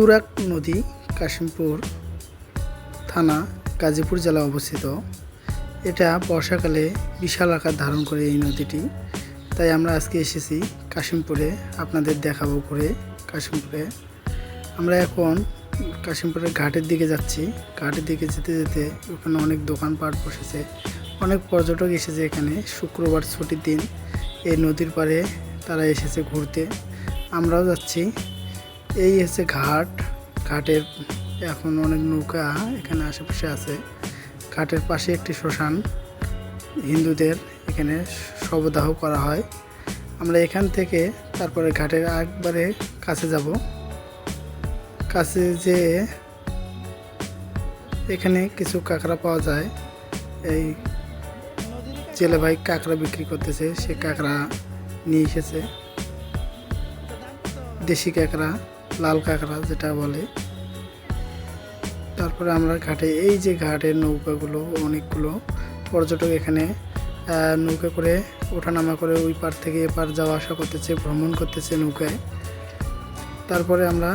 তুরাক নদী, কাশিমপুর থানা, গাজীপুর জেলা অবস্থিত। এটা বর্ষাকালে বিশাল আকার ধারণ করে এই নদীটি। তাই আমরা আজকে এসেছি কাশিমপুরে। আপনাদের দেখাবো ঘুরে কাশিমপুরে। আমরা এখন কাশিমপুরের ঘাটের দিকে যাচ্ছি। ঘাটের দিকে যেতে যেতে ওখানে অনেক দোকানপাট বসেছে। অনেক পর্যটক এসেছে এখানে। শুক্রবার ছুটির দিন এই নদীর পাড়ে তারা এসেছে ঘুরতে। আমরাও যাচ্ছি। এই হচ্ছে ঘাট। ঘাটের এখন অনেক নৌকা এখানে আশেপাশে আছে। ঘাটের পাশে একটি শ্মশান। হিন্দুদের এখানে শবদাহ করা হয়। আমরা এখান থেকে তারপরে ঘাটের একবারে কাছে যাব। কাছে যে এখানে কিছু কাঁকড়া পাওয়া যায়। এই জেলে ভাই কাঁকড়া বিক্রি করতেছে। সে কাঁকড়া নিয়ে এসেছে। দেশি কাঁকড়া। লাল কাঁকড়া যেটা বলে। তারপরে আমরা ঘাটে, এই যে ঘাটের নৌকাগুলো, অনেকগুলো পর্যটক এখানে নৌকা করে ওঠানামা করে ওই পার থেকে এপার যাওয়া আসা করতেছে, ভ্রমণ করতেছে নৌকায়। তারপরে আমরা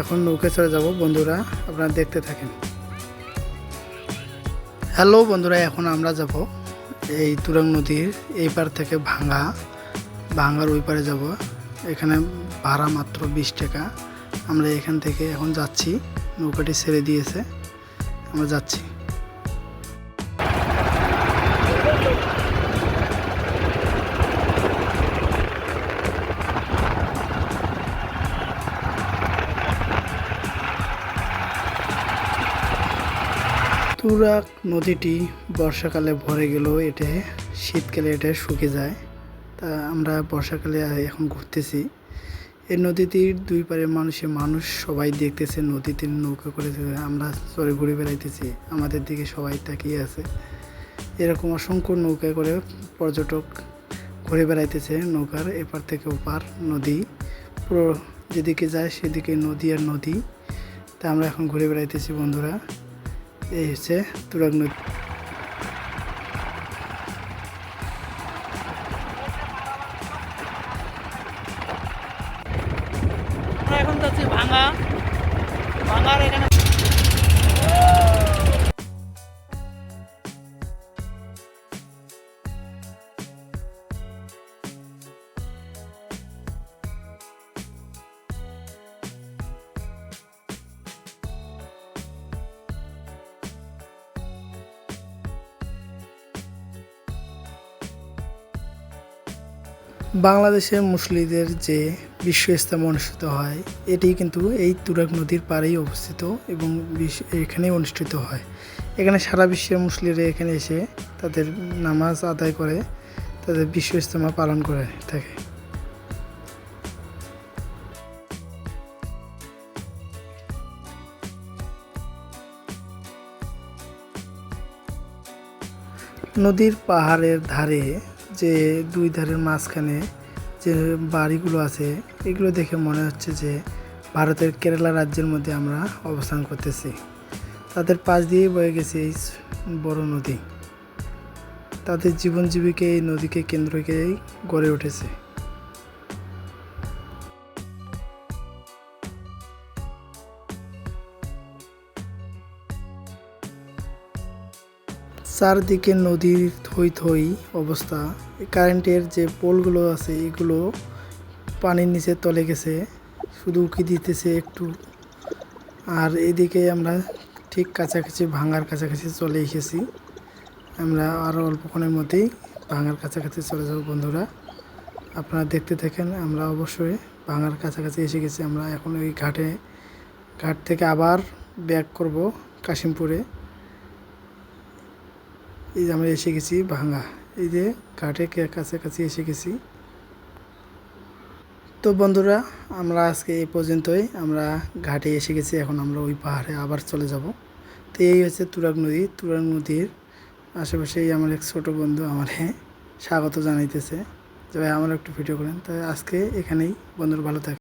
এখন নৌকায় চলে যাব। বন্ধুরা, আপনারা দেখতে থাকেন। হ্যালো বন্ধুরা, এখন আমরা যাব এই তুরাং নদীর এই পার থেকে ভাঙ্গা, ভাঙ্গার ওই পারে যাব। এখানে ভাড়া মাত্র বিশ টাকা। আমরা এখান থেকে এখন যাচ্ছি। নৌকাটি ছেড়ে দিয়েছে। আমরা যাচ্ছি। তুরাক নদীটি বর্ষাকালে ভরে গেল এটা শীতকালে এটা শুকিয়ে যায়। তা আমরা বর্ষাকালে এখন ঘুরতেছি। এই নদীটির দুই পারে মানুষে মানুষ, সবাই দেখতেছে, নদীতে নৌকা করে আমরা চরে ঘুরে বেড়াইতেছি, আমাদের দিকে সবাই তাকিয়ে আছে। এরকম অসংখ্য নৌকা করে পর্যটক ঘুরে বেড়াইতেছে নৌকার এপার থেকে ওপার নদী। পুরো যেদিকে যায় সেদিকে নদী আর নদী। তা আমরা এখন ঘুরে বেড়াইতেছি বন্ধুরা। এই হচ্ছে তুরাগ নদী। ভাঙা। ভাঙার এখানে বাংলাদেশের মুসলিমদের যে বিশ্ব ইস্তেমা অনুষ্ঠিত হয়। এটি কিন্তু এই তুরাগ নদীর পাড়েই অবস্থিত এবং এখানেই অনুষ্ঠিত হয়। এখানে সারা বিশ্বের মুসলিমরা এখানে এসে তাদের নামাজ আদায় করে, তাদের বিশ্ব ইস্তেমা পালন করে থাকে। নদীর পাহাড়ের ধারে যে দুই ধারের মাঝখানে যে বাড়িগুলো আছে, এগুলো দেখে মনে হচ্ছে যে ভারতের কেরালা রাজ্যের মধ্যে আমরা অবস্থান করতেছি। তাদের পাশ দিয়ে বয়ে গেছে এই বড় নদী। তাদের জীবন জীবিকা এই নদীকে কেন্দ্রকেই গড়ে উঠেছে। চারদিকে নদীর থই থই অবস্থা। কারেন্টের যে পোলগুলো আছে, এগুলো পানির নিচে তলে গেছে, শুধু উকি দিতেছে একটু। আর এদিকে আমরা ঠিক কাছাকাছি ভাঙার কাছাকাছি চলে এসেছি। আমরা আরও অল্পক্ষণের মধ্যেই ভাঙার কাছাকাছি চলে যাব, বন্ধুরা। আপনারা দেখতে থাকেন, আমরা অবশ্যই ভাঙার কাছাকাছি এসে গেছি। আমরা এখন ওই ঘাটে, ঘাট থেকে আবার ব্যাক করব, কাশিমপুরে। এই যে আমরা এসে গেছি ভাঙা। এই যে ঘাটে কাছাকাছি এসে গেছি। তো বন্ধুরা, আমরা আজকে এই পর্যন্তই। আমরা ঘাটে এসে গেছি, এখন আমরা ওই পাহাড়ে আবার চলে যাব। তো এই হচ্ছে তুরাগ নদী। তুরাগ নদীর আশেপাশেই আমার এক ছোটো বন্ধু আমার স্বাগত জানাইতেছে। যে ভাই আমার একটু ভিডিও করেন। তাই আজকে এখানেই। বন্ধুরা, ভালো থাকে